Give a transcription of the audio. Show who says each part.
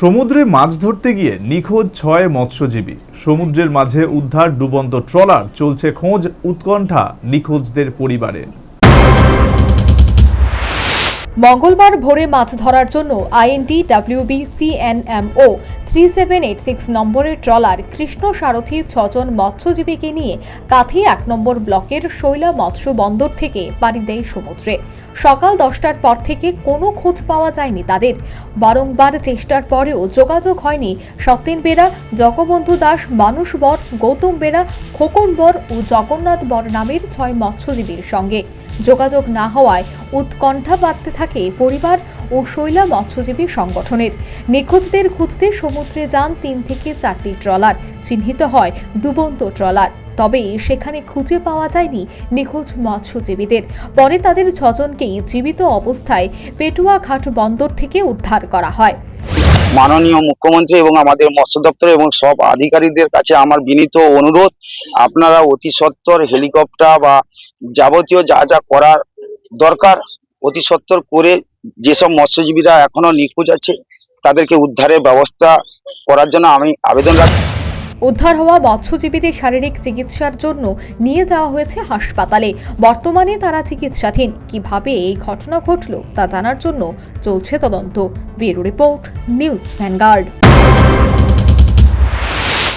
Speaker 1: সমুদ্রে মাছ ধরতে গিয়ে নিখোঁজ ছয় মৎস্যজীবী। সমুদ্রের মাঝে উদ্ধার ডুবন্ত ট্রলার, চলছে খোঁজ উৎকণ্ঠা নিখোঁজদের পরিবারের।
Speaker 2: মঙ্গলবার ভোরে মাছ ধরার জন্য INT WB CNMO three seven eight six নম্বরের ট্রলার কৃষ্ণ সারথী ছজন মৎস্যজীবীকে নিয়ে কাথি এক নম্বর ব্লকের শৈলা মৎস্য বন্দর থেকে পাড়ি দেয় সমুদ্রে। সকাল দশটার পর থেকে কোনো খোঁজ পাওয়া যায়নি তাদের। বারংবার চেষ্টার পরেও যোগাযোগ হয়নি সত্যেন বেরা, জগবন্ধু দাস, মানুষ বর, গৌতম বেরা, খোকন বর ও জগন্নাথ বর নামের ছয় মৎস্যজীবীর সঙ্গে। যোগাযোগ না হওয়ায় উৎকণ্ঠা বাড়তে থাকে পরিবার ও শৈলা মৎস্যজীবী সংগঠনের। নিখোঁজদের খুঁজতে সমুদ্রে যান তিন থেকে চারটি ট্রলার, চিহ্নিত হয় ডুবন্ত ট্রলার। তবে সেখানে খুঁজে পাওয়া যায়নি নিখোঁজ মৎস্যজীবীদের। পরে তাদের ছজনকেই জীবিত অবস্থায় পেটুয়াঘাট বন্দর থেকে উদ্ধার করা হয়।
Speaker 3: মাননীয় মুখ্যমন্ত্রী এবং আমাদের মৎস্য দপ্তর এবং সব আধিকারিকদের কাছে আমার বিনীত অনুরোধ, আপনারা অতি সত্বর হেলিকপ্টার বা যাবতীয় যা যা করার দরকার, অতি সত্বর করে যেসব মৎস্যজীবীরা এখনও নিখোঁজ আছে, তাদেরকে উদ্ধারের ব্যবস্থা করার জন্য আমি আবেদন রাখি
Speaker 2: উদ্ধার হওয়া মৎস্যজীবীদের শারীরিক চিকিৎসার জন্য নিয়ে যাওয়া হয়েছে হাসপাতালে। বর্তমানে তারা চিকিৎসাধীন। কীভাবে এই ঘটনা ঘটল তা জানার জন্য চলছে তদন্ত। Bureau report, News Vanguard.